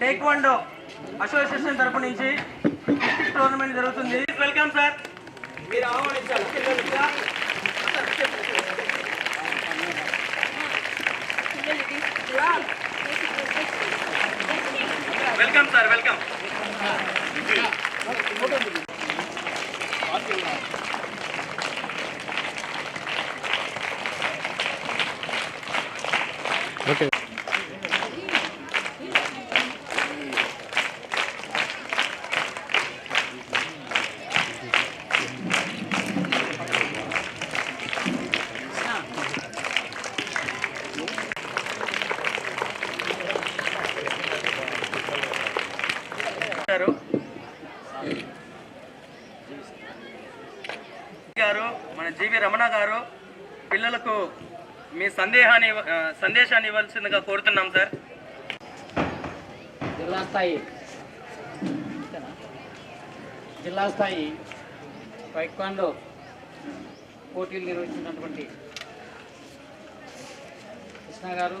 Taekwondo association తరపు నుంచి district tournament జరుగుతుంది. వెల్కమ్ సార్ మీరు ఆహ్వానించాలి వెల్కమ్ సార్ వెల్కమ్ గారు. గారు మన జీవి రమణ గారు పిల్లలకు మీ సందేహాన్ని సందేశాన్ని ఇవ్వాల్సిందిగా కోరుతున్నాం సార్. జిల్లా స్థాయి. జిల్లా స్థాయి టైక్వాండో పోటీలు నిర్వహించినటువంటి కృష్ణ గారు.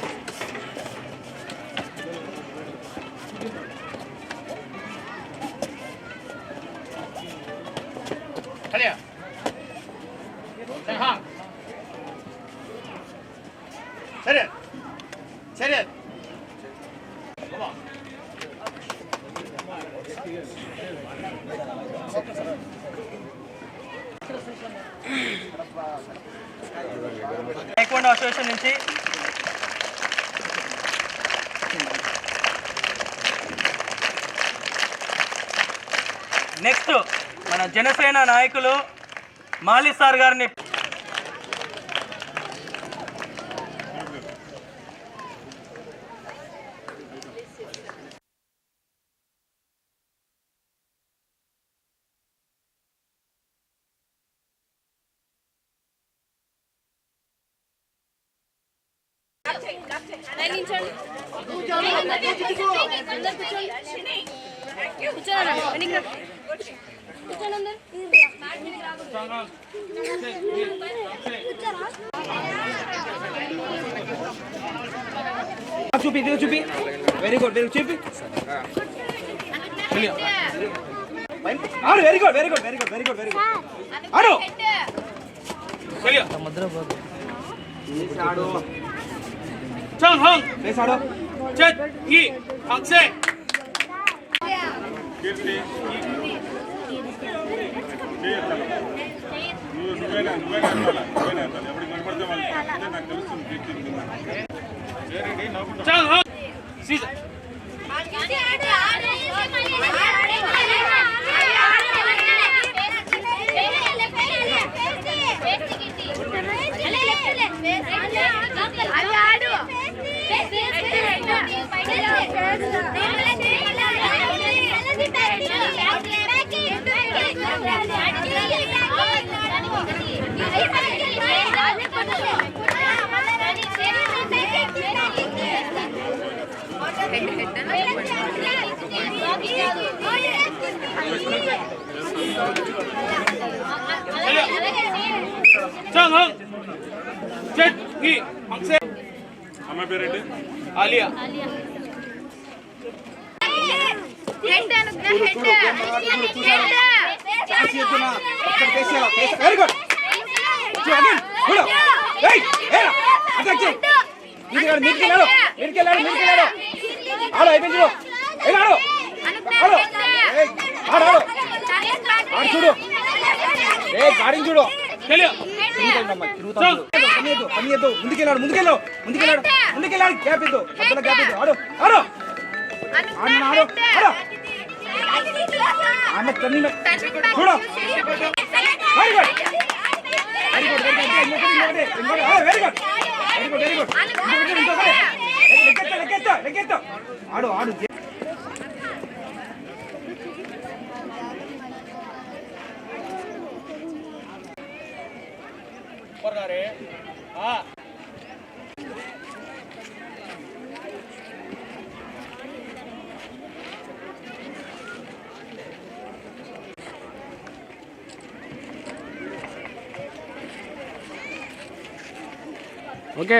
టైక్వాండో అసోసియేషన్ నుంచి నెక్స్ట్ మన జనసేన నాయకులు మాలి సార్ గారిని చూపి ఇది చూపి. వెరీ గుడ్ వెరీ చూపి ఆడు very good very good very good very good very good ఆడు చల్ హంగ్ వేసి ఆడు చెట్ ఈ హంగ్సే నువ్వేనా నువ్వేనా అన్నాలా నువ్వేనా అన్నాలా ఎవరికి కనపడితే వాళ్ళు నాకు తెలుస్తుంది కీర్తి చల్ హంగ్ సీజన్ చల్ హంగ్ చెట్ ఈ హంగ్సే అమ్మాయి పేరేంటి ఆలియా వెరీ గుడ్ చూడు ఏయ్ ఏరా ఆడు అయిపోయింది చూడు ఆడు. ఆడు. ఆడు ఆడు. ఆడు చూడు. ఏ గాడిని చూడు. తెలియ. తిరుగుతాడు తిరుగుతాడు పనియద్దు ముందుకెళ్ళాడు ముందుకెళ్ళాడు ముందుకెళ్ళాడు ముందుకెళ్ళాడు గ్యాప్ ఇద్దు. మధ్యలో గ్యాప్ ఇద్దు. ఆడు ఆడు. ఆడు ఆడు. ఆడు. ఆమె తన్ని చూడు. Very good very good very good very good very good very good very good లెక్కెత్తా ఆడు ఆడు போறாரு ஆ ஓகே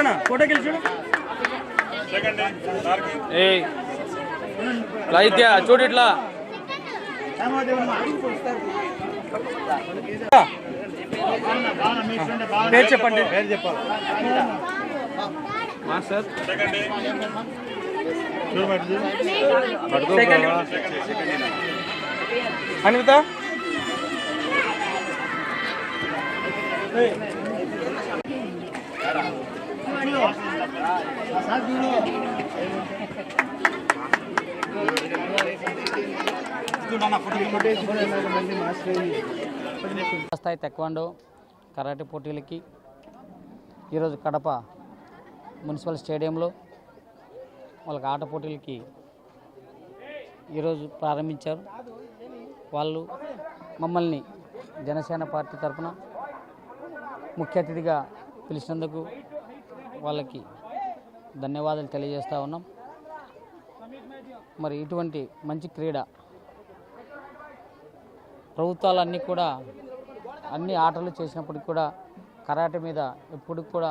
అన్న ఫోటోకి వెళ్ళి చూడు. ఏ లైత్య చూడు ఇట్లా. పేరు చెప్పండి. పేరు చెప్పాలి. మాస్టర్. Second second Anitha? స్థాయి తెక్వాండో కరాటే పోటీలకి. ఈరోజు కడప మున్సిపల్ స్టేడియంలో వాళ్ళకి ఆట పోటీలకి ఈరోజు ప్రారంభించారు. వాళ్ళు మమ్మల్ని జనసేన పార్టీ తరఫున ముఖ్య అతిథిగా పిలిచినందుకు వాళ్ళకి ధన్యవాదాలు తెలియజేస్తూ ఉన్నాం. మరి ఇటువంటి మంచి క్రీడ ప్రభుత్వాలన్నీ కూడా అన్ని ఆటలు చేసినప్పటికి కూడా కరాటే మీద ఎప్పుడు కూడా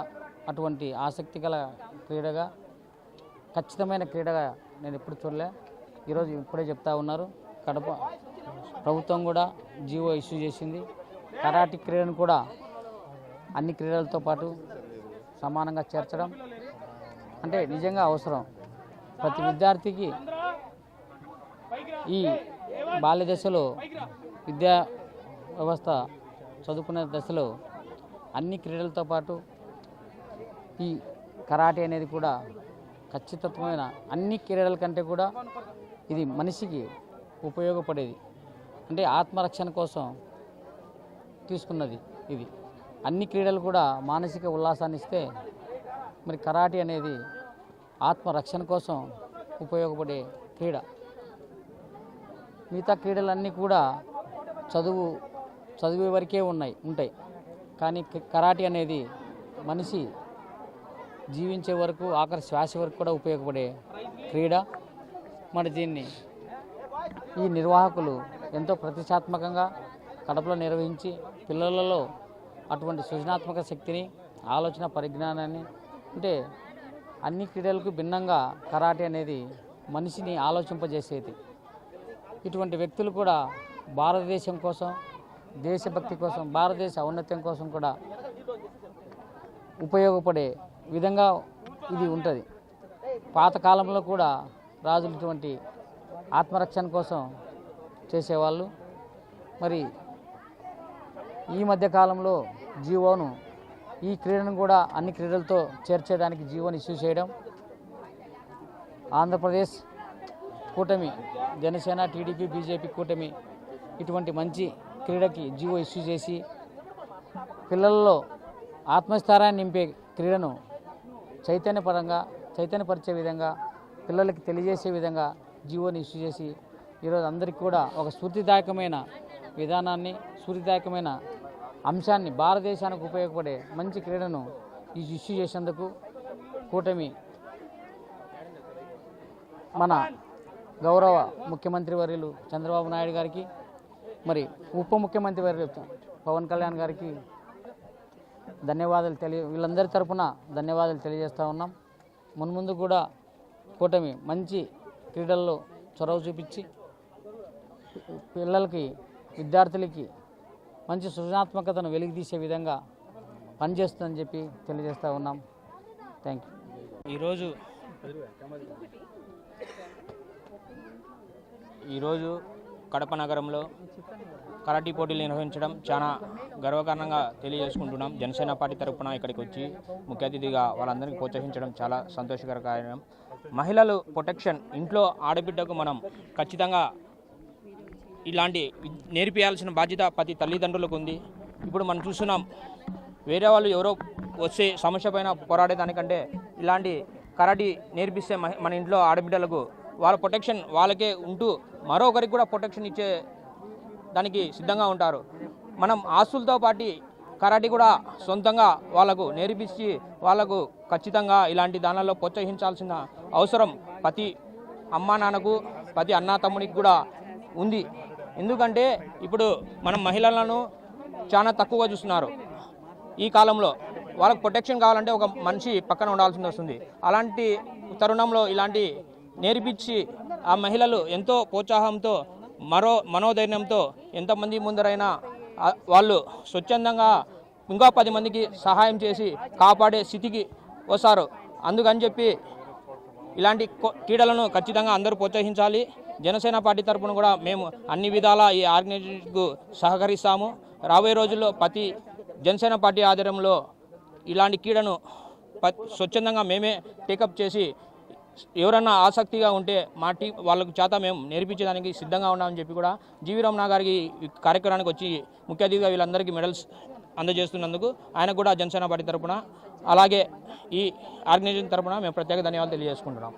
అటువంటి ఆసక్తి గల క్రీడగా ఖచ్చితమైన క్రీడగా నేను ఎప్పుడు చూడలే. ఈరోజు ఇప్పుడే చెప్తా ఉన్నారు. కడప ప్రభుత్వం కూడా జీవో ఇష్యూ చేసింది. కరాటే క్రీడను కూడా అన్ని క్రీడలతో పాటు సమానంగా చేర్చడం అంటే నిజంగా అవసరం. ప్రతి విద్యార్థికి ఈ బాల్య దశలో విద్యా వ్యవస్థ చదువుకునే దశలో అన్ని క్రీడలతో పాటు ఈ కరాటే అనేది కూడా ఖచ్చితత్వమైన అన్ని క్రీడల కంటే కూడా ఇది మనిషికి ఉపయోగపడేది. అంటే ఆత్మరక్షణ కోసం తీసుకున్నది ఇది. అన్ని క్రీడలు కూడా మానసిక ఉల్లాసాన్ని ఇస్తే మరి కరాటే అనేది ఆత్మరక్షణ కోసం ఉపయోగపడే క్రీడ. మిగతా క్రీడలన్నీ కూడా చదువు చదివే వరకే ఉన్నాయి ఉంటాయి. కానీ క- కరాటే అనేది మనిషి జీవించే వరకు ఆఖరి శ్వాస వరకు కూడా ఉపయోగపడే క్రీడ. మరి దీన్ని ఈ నిర్వాహకులు ఎంతో ప్రతిష్టాత్మకంగా కడపలో నిర్వహించి పిల్లలలో అటువంటి సృజనాత్మక శక్తిని ఆలోచన పరిజ్ఞానాన్ని అంటే అన్ని క్రీడలకు భిన్నంగా కరాటే అనేది మనిషిని ఆలోచింపజేసేది. ఇటువంటి వ్యక్తులు కూడా భారతదేశం కోసం దేశభక్తి కోసం భారతదేశ ఔన్నత్యం కోసం కూడా ఉపయోగపడే విధంగా ఇది ఉంటుంది. పాతకాలంలో కూడా రాజులు ఇటువంటి ఆత్మరక్షణ కోసం చేసేవాళ్ళు. మరి ఈ మధ్య కాలంలో జీవోను ఈ క్రీడను కూడా అన్ని క్రీడలతో చేర్చేదానికి జీవోని ఇష్యూ చేయడం. ఆంధ్రప్రదేశ్ కూటమి జనసేన టీడీపీ బీజేపీ కూటమి ఇటువంటి మంచి క్రీడకి జీవో ఇష్యూ చేసి పిల్లల్లో ఆత్మస్థారాన్ని నింపే క్రీడను చైతన్యపరంగా చైతన్యపరిచే విధంగా పిల్లలకి తెలియజేసే విధంగా జీవోని ఇష్యూ చేసి ఈరోజు అందరికీ కూడా ఒక స్ఫూర్తిదాయకమైన విధానాన్ని స్ఫూర్తిదాయకమైన అంశాన్ని భారతదేశానికి ఉపయోగపడే మంచి క్రీడను ఈ ఇష్యూ చేసేందుకు కూటమి మన గౌరవ ముఖ్యమంత్రి వర్యులు చంద్రబాబు నాయుడు గారికి మరి ఉప ముఖ్యమంత్రి వర్యులు పవన్ కళ్యాణ్ గారికి ధన్యవాదాలు తెలియ వీళ్ళందరి తరఫున ధన్యవాదాలు తెలియజేస్తూ ఉన్నాం. మున్ముందు కూడా కూటమి మంచి క్రీడల్లో చొరవ చూపించి పిల్లలకి విద్యార్థులకి మంచి సృజనాత్మకతను వెలికితీసే విధంగా పనిచేస్తుందని చెప్పి తెలియజేస్తూ ఉన్నాం. థ్యాంక్ యూ ఈరోజు ఈరోజు కడప నగరంలో కరాటీ పోటీలు నిర్వహించడం చాలా గర్వకారణంగా తెలియజేసుకుంటున్నాం. జనసేన పార్టీ తరపున ఇక్కడికి వచ్చి ముఖ్య అతిథిగా వాళ్ళందరికీ ప్రోత్సహించడం చాలా సంతోషకర కార్యం. మహిళలు ప్రొటెక్షన్ ఇంట్లో ఆడబిడ్డకు మనం ఖచ్చితంగా ఇలాంటి నేర్పియాల్సిన బాధ్యత ప్రతి తల్లిదండ్రులకు ఉంది. ఇప్పుడు మనం చూస్తున్నాం వేరే వాళ్ళు ఎవరో వచ్చే సమస్య పైన పోరాడేదానికంటే ఇలాంటి కరాటీ నేర్పిస్తే మన ఇంట్లో ఆడబిడ్డలకు వాళ్ళ ప్రొటెక్షన్ వాళ్ళకే ఉంటూ మరొకరికి కూడా ప్రొటెక్షన్ ఇచ్చే దానికి సిద్ధంగా ఉంటారు. మనం ఆస్తులతో పాటు కరాటీ కూడా సొంతంగా వాళ్ళకు నేర్పించి వాళ్ళకు ఖచ్చితంగా ఇలాంటి దానిలో ప్రోత్సహించాల్సిన అవసరం ప్రతి అమ్మా నాన్నకు ప్రతి అన్నా తమ్మునికి కూడా ఉంది. ఎందుకంటే ఇప్పుడు మనం మహిళలను చాలా తక్కువగా చూస్తున్నారు ఈ కాలంలో. వాళ్ళకు ప్రొటెక్షన్ కావాలంటే ఒక మనిషి పక్కన ఉండాల్సి వస్తుంది. అలాంటి తరుణంలో ఇలాంటి నేర్పించి ఆ మహిళలు ఎంతో ప్రోత్సాహంతో మరో మనోధైర్యంతో ఎంతమంది ముందరైనా వాళ్ళు స్వచ్ఛందంగా ఇంకా పది మందికి సహాయం చేసి కాపాడే స్థితికి వస్తారు. అందుకని చెప్పి ఇలాంటి క్రీడలను ఖచ్చితంగా అందరూ ప్రోత్సహించాలి. జనసేన పార్టీ తరఫున కూడా మేము అన్ని విధాలా ఈ ఆర్గనైజేషన్కు సహకరిస్తాము. రాబోయే రోజుల్లో ప్రతి జనసేన పార్టీ ఆధ్వర్యంలో ఇలాంటి క్రీడను ప- స్వచ్ఛందంగా మేమే టేకప్ చేసి ఎవరన్నా ఆసక్తిగా ఉంటే మా టీ వాళ్ళకు చేత మేము నేర్పించడానికి సిద్ధంగా ఉన్నామని చెప్పి కూడా జీవి రమణ గారికి కార్యక్రమానికి వచ్చి ముఖ్య అతిథిగా వీళ్ళందరికీ మెడల్స్ అందజేస్తున్నందుకు ఆయన కూడా జనసేన పార్టీ తరఫున అలాగే ఈ ఆర్గనైజేషన్ తరపున మేము ప్రత్యేక ధన్యవాదాలు తెలియజేసుకుంటున్నాం.